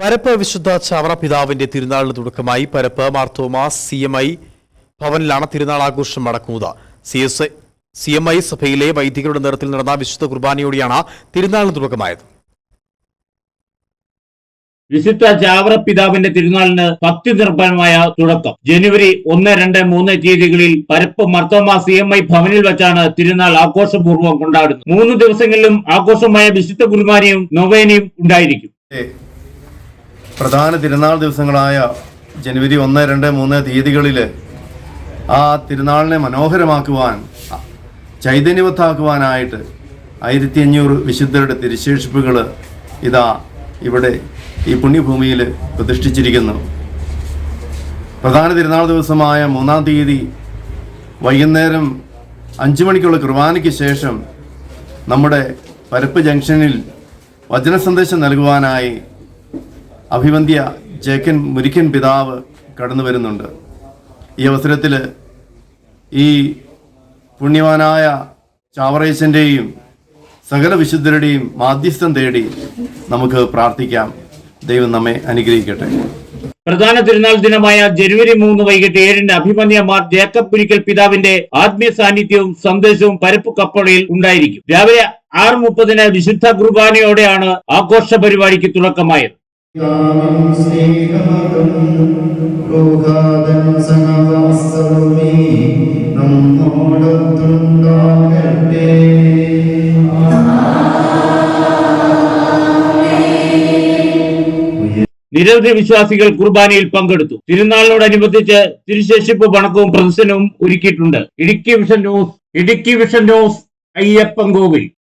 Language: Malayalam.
പരപ്പ് വിശുദ്ധ ചവറ പിതാവിന്റെ തിരുനാളിന് തുടക്കമായി Parappa Marthoma C M I ഭവനിലാണ് തിരുനാൾ ആഘോഷം നടക്കുന്നത്. C S C M I സഭയിലെ വൈദികരുടെ നേതൃത്വത്തിൽ നടന്ന വിശുദ്ധ കുർബാനയോടെയാണ് തിരുനാളിന് തുടക്കമായത്. വിശുദ്ധ ചാവറ പിതാവിന്റെ തിരുനാളിന് ഭക്തി നിർഭരമായ തുടക്കം. ജനുവരി ഒന്ന് രണ്ട് മൂന്ന് തീയതികളിൽ Parappa Marthoma C M I ഭവനിൽ വെച്ചാണ് തിരുനാൾ ആഘോഷപൂർവം കൊണ്ടാടുന്നത്. മൂന്ന് ദിവസങ്ങളിലും ആഘോഷമായ വിശുദ്ധ കുർബാനയും നൊവേനയും ഉണ്ടായിരിക്കും. പ്രധാന തിരുനാൾ ദിവസങ്ങളായ ജനുവരി ഒന്ന് രണ്ട് മൂന്ന് തീയതികളിൽ ആ തിരുനാളിനെ മനോഹരമാക്കുവാൻ ചൈതന്യവത്താക്കുവാനായിട്ട് ആയിരത്തി അഞ്ഞൂറ് വിശുദ്ധരുടെ തിരുശേഷിപ്പുകൾ ഇതാ ഇവിടെ ഈ പുണ്യഭൂമിയിൽ പ്രതിഷ്ഠിച്ചിരിക്കുന്നു. പ്രധാന തിരുനാൾ ദിവസമായ മൂന്നാം തീയതി വൈകുന്നേരം അഞ്ചു മണിക്കുള്ള കുർബാനയ്ക്ക് ശേഷം നമ്മുടെ പരപ്പ് ജംഗ്ഷനിൽ വചന സന്ദേശം നൽകുവാനായി അഭിവന്ധ്യ ജേക്കൻ മുരിക്കൻ പിതാവ് കടന്നു വരുന്നുണ്ട്. ഈ അവസരത്തിൽ ഈ പുണ്യവാനായ ചാവറേശന്റെയും സകല വിശുദ്ധരുടെയും മാധ്യസ്ഥം തേടി നമുക്ക് പ്രാർത്ഥിക്കാം. ദൈവം നമ്മെ അനുഗ്രഹിക്കട്ടെ. പ്രധാന തിരുനാൾ ദിനമായ ജനുവരി മൂന്ന് വൈകിട്ട് ഏഴിന് അഭിമന്യ മാർ ജേക്കബ് പുരിക്കൽ പിതാവിന്റെ ആത്മീയ സാന്നിധ്യവും സന്ദേശവും പരപ്പ് കപ്പളയിൽ ഉണ്ടായിരിക്കും. രാവിലെ ആറ് മുപ്പതിന് വിശുദ്ധ കുർബാനയോടെയാണ് ആഘോഷ പരിപാടിക്ക് തുടക്കമായത്. നിരവധി വിശ്വാസികൾ കുർബാനയിൽ പങ്കെടുത്തു. തിരുനാളിനോടനുബന്ധിച്ച് തിരുശേഷിപ്പ് വണക്കവും പ്രദർശനവും ഒരുക്കിയിട്ടുണ്ട്. Idukki vision news Idukki vision news Ayyappan Kovil.